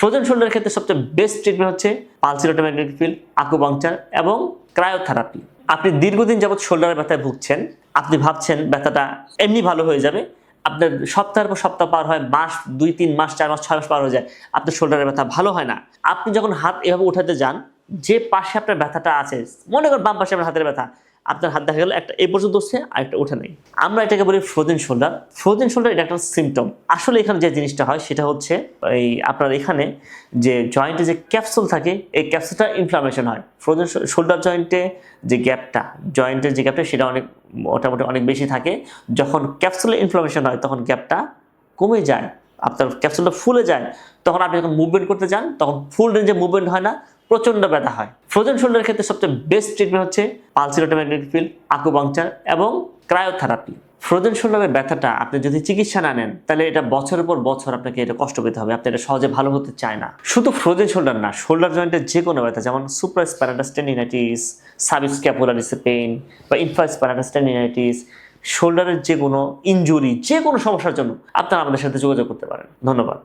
Frozen শোল্ডারের ক্ষেত্রে সবচেয়ে best treatment হচ্ছে পালসিলোটোম্যাগনেটিক ফিল্ড আকুপাংচার এবং ক্রায়োথেরাপি আপনি দীর্ঘদিন যাবৎ শোল্ডারের ব্যথায় ভুগছেন, আপনি ভাবছেন ব্যথাটা এমনি ভালো হয়ে যাবে, আপনার সপ্তাহের পর সপ্তাহ পার হয়, মাস, দুই, তিন মাস, চার মাস, ছয় মাস পার হয়ে যায়, আপনার শোল্ডারের ব্যথা ভালো হয় না। আপনি যখন হাত এভাবে উঠাতে যান, যে পাশে আপনার ব্যথাটা আছে, মনে করেন বাম পাশে আপনার হাতের ব্যথা আপনার হাত দেখা গেল, একটা এই পর্যন্ত উঠছে আর একটা উঠে নেই। আমরা এটাকে বলি ফ্রোজেন শোল্ডার ফ্রোজেন শোল্ডার এটা একটা সিমটম আসলে এখানে যে জিনিসটা হয় সেটা হচ্ছে এই আপনার এখানে যে জয়েন্টে যে ক্যাপসুল থাকে, এই ক্যাপসুলটা ইনফ্লামেশন হয়। ফ্রোজেন শোল্ডার জয়েন্টে যে গ্যাপটা জয়েন্টের যে গ্যাপটা সেটা অনেক, মোটামুটি অনেক বেশি থাকে। যখন ক্যাপসুলে ইনফ্লামেশন হয়, তখন গ্যাপটা কমে যায়। আপনার ক্যাপসুলটা ফুলে যায়। তখন আপনি যখন মুভমেন্ট করতে যান, তখন ফুল রেঞ্জে মুভমেন্ট হয় না। প্রচণ্ড ব্যথা হয়। ফ্রোজেন শোল্ডারের ক্ষেত্রে সবচেয়ে বেস্ট ট্রিটমেন্ট হচ্ছে পালসিলোটোম্যাগনেটিক ফিল্ড আকুপাংচার এবং ক্রায়োথেরাপি ফ্রোজেন শোল্ডারের ব্যথাটা আপনি যদি চিকিৎসা না নেন, তাহলে এটা বছরের পর বছর আপনাকে এটা কষ্ট পেতে হবে, আপনি এটা সহজে ভালো হতে চায় না। শুধু ফ্রোজেন শোল্ডার না শোল্ডার জয়েন্টের যে কোনো ব্যথা, যেমন supraspinatus tendinitis subscapularis pain বা ইনফ্রা স্প্যানাটাস টেন্ডিনাইটিস শোল্ডারের যে কোনো ইনজুরি যে কোনো সমস্যার জন্য আপনারা আমাদের সাথে যোগাযোগ করতে পারেন। ধন্যবাদ।